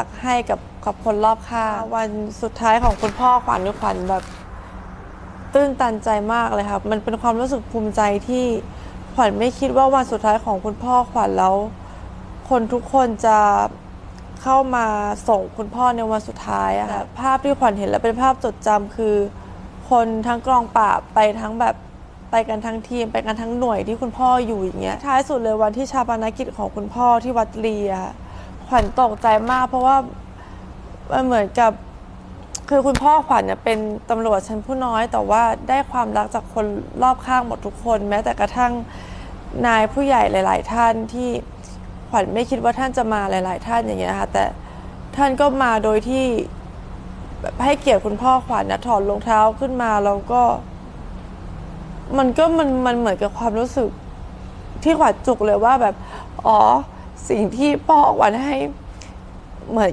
ตักให้กับกับคนรอบข้างวันสุดท้ายของคุณพ่อขวัญขวัญแบบ ตื้นตันใจมากเลยครับ มันเป็นความรู้สึกภูมิใจที่ขวัญไม่คิดว่าวันสุดท้ายของคุณพ่อขวัญแล้ว คนทุกคนจะเข้ามาส่งคุณพ่อในวันสุดท้ายอะค่ะภาพที่ขวัญเห็นแล้วเป็นภาพจดจำคือ คนทั้งกองปราบไปทั้งแบบไปกันทั้งทีม ไปกันทั้งหน่วยที่คุณพ่ออยู่อย่างเงี้ยท้ายสุดเลยวันที่ชาปนกิจของคุณพ่อที่วัดลีอะค่ะ ขวัญตกใจมาก เพราะว่ามันเหมือนกับ คือคุณพ่อขวัญเนี่ยเป็นตำรวจชั้นผู้น้อย แต่ว่าได้ความรักจากคนรอบข้างหมดทุกคน แม้แต่กระทั่งนายผู้ใหญ่หลาย ๆ ท่านที่ขวัญไม่คิดว่าท่านจะมาหลาย ๆ ท่านอย่างเงี้ยค่ะแต่ท่านก็มาโดยที่แบบให้เกียรติคุณพ่อขวัญนะถอดรองเท้าขึ้นมาแล้วก็ มันก็มันมันเหมือนกับความรู้สึกที่ขวัญจุกเลยว่าแบบ อ๋อ สิ่งที่พ่อวันให้เหมือน